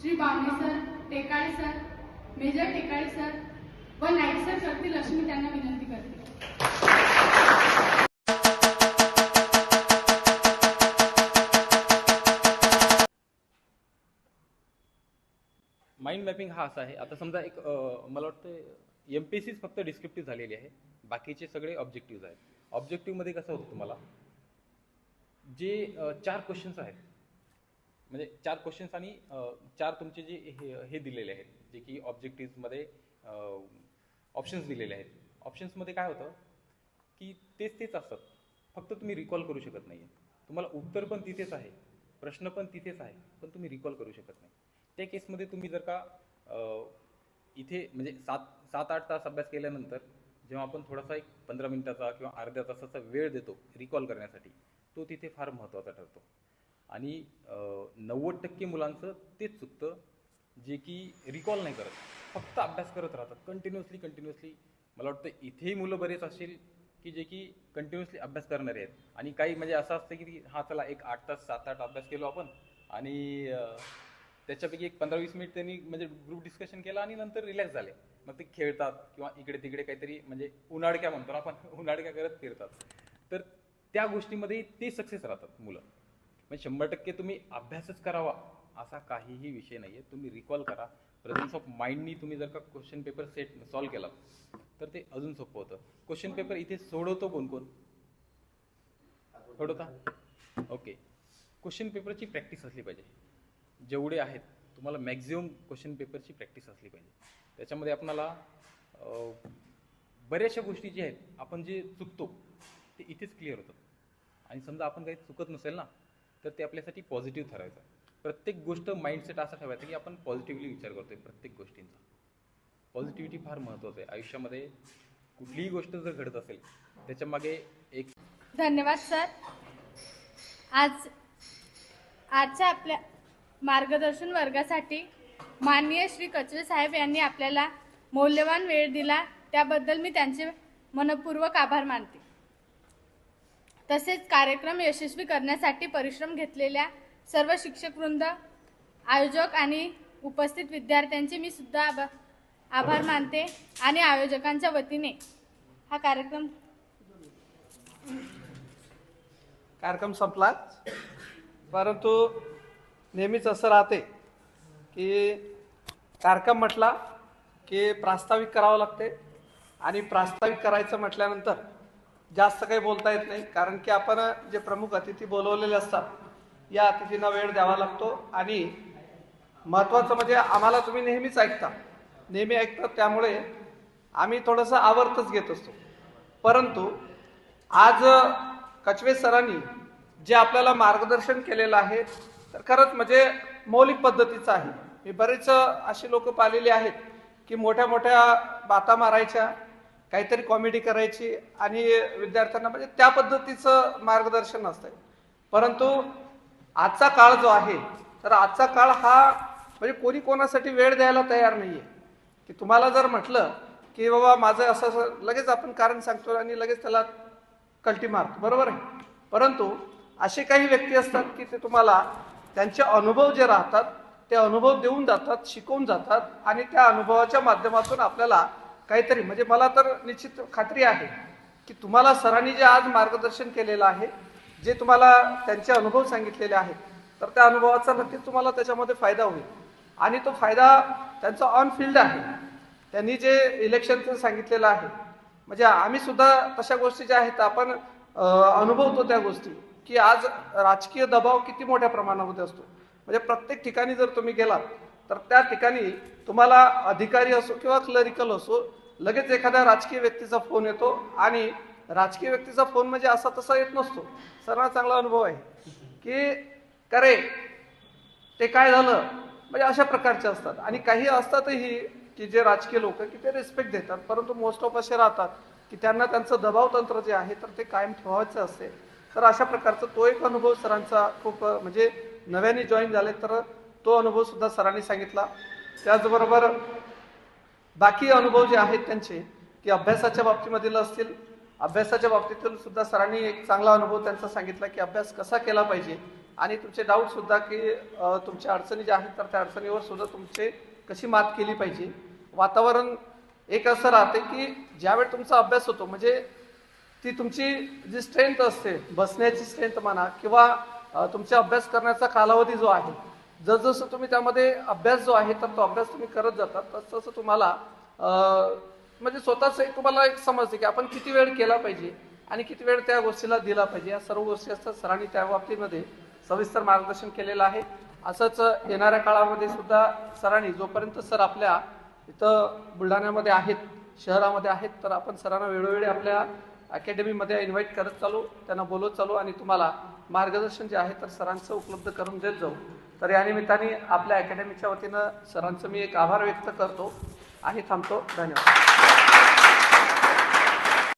Shri Bawane sir Tekale sir major Tekale sir व Naik sir करतील अशी मी त्यांना विनंती करते. माइंड मॅपिंग हा असा आहे. आता समजा एक मला वाटतं एम पी सीच फक्त डिस्क्रिप्टिव्ह झालेली आहे. बाकीचे सगळे ऑब्जेक्टिव्ह आहेत. ऑब्जेक्टिव्हमध्ये कसं होतं तुम्हाला? जे चार क्वेश्चन्स आहेत म्हणजे चार क्वेश्चन्स आणि चार तुमचे जे हे हे दिलेले आहेत जे की ऑब्जेक्टिव्हमध्ये ऑप्शन्स दिलेले आहेत. ऑप्शन्समध्ये काय होतं की तेच तेच असतात. फक्त तुम्ही रिकॉल करू शकत नाही तुम्हाला उत्तर पण तिथेच आहे प्रश्न पण तिथेच आहे पण तुम्ही रिकॉल करू शकत नाही. त्या केसमध्ये तुम्ही जर का इथे म्हणजे सात सात आठ तास अभ्यास केल्यानंतर जेव्हा आपण थोडासा एक पंधरा मिनिटाचा किंवा अर्ध्या तासाचा वेळ देतो रिकॉल करण्यासाठी तो तिथे फार महत्त्वाचा ठरतो. आणि नव्वद टक्के मुलांचं तेच चुकतं जे की रिकॉल नाही करत. फक्त अभ्यास करत राहतात. कंटिन्युअसली कंटिन्युअसली मला वाटतं इथेही मुलं बरेच असेल की जे की कंटिन्युअसली अभ्यास करणारे आहेत. आणि काही म्हणजे असं असतं की हा चला एक आठ तास सात आठ अभ्यास केलो आपण आणि त्याच्यापैकी एक पंधरा वीस मिनिट त्यांनी म्हणजे ग्रुप डिस्कशन केलं आणि नंतर रिलॅक्स झाले. मग ते खेळतात किंवा इकडे तिकडे काहीतरी म्हणजे उन्हाळक्या म्हणतो ना आपण उन्हाळक्या करत फिरतात. तर त्या गोष्टीमध्ये ते सक्सेस राहतात मुलं. म्हणजे शंभर टक्के तुम्ही अभ्यासच करावा असा काहीही विषय नाही आहे तुम्ही रिकॉल करा. प्रेझेन्स ऑफ माइंडनी तुम्ही जर का क्वेश्चन पेपर सेट सॉल्व्ह केला तर ते अजून सोपं होतं. क्वेश्चन पेपर इथे सोडवतो कोण कोण? सोडवता? ओके क्वेश्चन पेपरची प्रॅक्टिस असली पाहिजे. जेवढे आहेत तुम्हाला मॅक्झिमम क्वेश्चन पेपरची प्रॅक्टिस असली पाहिजे. त्याच्यामध्ये आपणाला बऱ्याचशा गोष्टी ज्या आहेत आपण जे चुकतो ते इथेच क्लिअर होतं आणि समजा आपण काही चुकत नसेल ना तर ते आपल्यासाठी पॉझिटिव्ह ठरायचं. प्रत्येक गोष्ट माइंडसेट असा ठेवायचा की आपण पॉझिटिव्हली विचार करतोय प्रत्येक गोष्टींचा. पॉझिटिव्हिटी फार महत्त्वाचं आहे. आयुष्यामध्ये कुठलीही गोष्ट जर घडत असेल त्याच्यामागे एक धन्यवाद सर. आज आजच्या आपल्या मार्गदर्शन वर्गासाठी माननीय श्री कचरे साहेब यांनी आपल्याला मौल्यवान वेळ दिला. त्याबद्दल मी त्यांचे मनपूर्वक आभार मानते. तसेच कार्यक्रम यशस्वी करण्यासाठी परिश्रम घेतलेल्या सर्व शिक्षकवृंद आयोजक आणि उपस्थित विद्यार्थ्यांचे मी सुद्धा आभा आभार मानते आणि आयोजकांच्या वतीने हा कार्यक्रम कार्यक्रम संपलाच परंतु नेहमीच असं राहते की कार्यक्रम म्हटला की प्रास्ताविक करावं लागते आणि प्रास्ताविक करायचं म्हटल्यानंतर जास्त काही बोलता येत नाही कारण की आपण जे प्रमुख अतिथी बोलवलेले असतात या अतिथींना वेळ द्यावा लागतो. आणि महत्त्वाचं म्हणजे आम्हाला तुम्ही नेहमीच ऐकता. नेहमी ऐकता त्यामुळे आम्ही थोडंसं आवर्तच घेत असतो. परंतु आज कचवे सरांनी जे आपल्याला मार्गदर्शन केलेलं आहे तर खरंच म्हणजे मौलिक पद्धतीचं आहे. मी बरेच अशी लोक पाहिलेली आहेत की मोठ्या मोठ्या बाता मारायच्या काहीतरी कॉमेडी करायची आणि विद्यार्थ्यांना म्हणजे त्या पद्धतीचं मार्गदर्शन असतं परंतु आजचा काळ जो आहे तर आजचा काळ हा म्हणजे कोणी कोणासाठी वेळ द्यायला तयार नाही आहे की तुम्हाला जर म्हटलं की बाबा माझं असं असं लगेच आपण कारण सांगतो आणि लगेच त्याला कल्टी मारतो. बरोबर आहे. परंतु असे काही व्यक्ती असतात की ते तुम्हाला त्यांचे अनुभव जे राहतात ते अनुभव देऊन जातात शिकवून जातात आणि त्या अनुभवाच्या माध्यमातून आपल्याला काहीतरी. म्हणजे मला तर निश्चित खात्री आहे की तुम्हाला सरांनी जे आज मार्गदर्शन केलेलं आहे जे तुम्हाला त्यांचे अनुभव सांगितलेले आहेत तर त्या अनुभवाचा नक्कीच तुम्हाला त्याच्यामध्ये फायदा होईल. आणि तो फायदा त्यांचा ऑन फील्ड आहे. त्यांनी जे इलेक्शनचं सांगितलेलं आहे म्हणजे आम्ही सुद्धा तशा गोष्टी ज्या आहेत आपण अनुभवतो त्या गोष्टी की आज राजकीय दबाव किती मोठ्या प्रमाणामध्ये असतो. म्हणजे प्रत्येक ठिकाणी जर तुम्ही गेलात तर त्या ठिकाणी तुम्हाला अधिकारी असो किंवा क्लरिकल असो लगेच एखाद्या राजकीय व्यक्तीचा फोन येतो आणि राजकीय व्यक्तीचा फोन म्हणजे असा तसा येत नसतो. सर्वात चांगला अनुभव आहे की करे ते काय झालं? म्हणजे अशा प्रकारचे असतात. आणि काही असतातही की जे राजकीय लोक की ते रिस्पेक्ट देतात. परंतु मोस्ट ऑफ असे राहतात की त्यांना त्यांचं दबाव तंत्र जे आहे तर ते कायम ठेवायचं असते. तर अशा प्रकारचा तो एक अनुभव सरांचा खूप म्हणजे नव्याने जॉईन झाले तर तो अनुभव सुद्धा सरांनी सांगितला. त्याचबरोबर बाकी अनुभव जे आहेत त्यांचे की अभ्यासाच्या बाबतीमधील असतील अभ्यासाच्या बाबतीतील सुद्धा सरांनी एक चांगला अनुभव त्यांचा सांगितला की अभ्यास कसा केला पाहिजे. आणि तुमचे डाऊट सुद्धा की तुमच्या अडचणी ज्या आहेत तर त्या अडचणीवर सुद्धा तुमचे कशी मात केली पाहिजे. वातावरण एक असं राहते की ज्यावेळी तुमचा अभ्यास होतो म्हणजे ती तुमची जी स्ट्रेंथ असते बसण्याची स्ट्रेंथ म्हणा किंवा तुमचा अभ्यास करण्याचा कालावधी जो आहे जसजसं तुम्ही त्यामध्ये अभ्यास जो आहे तर तो अभ्यास तुम्ही करत जातात तसं तसं तुम्हाला म्हणजे स्वतःच एक तुम्हाला एक समजते की आपण किती वेळ केला पाहिजे आणि किती वेळ त्या गोष्टीला दिला पाहिजे. या सर्व गोष्टी असतात सरांनी त्या बाबतीमध्ये सविस्तर मार्गदर्शन केलेलं आहे. असंच येणाऱ्या काळामध्ये सुद्धा सरांनी जोपर्यंत सर आपल्या इथं बुलढाण्यामध्ये आहेत शहरामध्ये आहेत तर आपण सरांना वेळोवेळी आपल्या अकॅडमीमध्ये इन्व्हाइट करत चालू त्यांना बोलवत चालू आणि तुम्हाला मार्गदर्शन जे आहे तर सरांचं उपलब्ध करून देत जाऊ. तर या निमित्ताने आपल्या अकॅडमीच्या वतीनं सरांचं मी एक आभार व्यक्त करतो आणि थांबतो. धन्यवाद.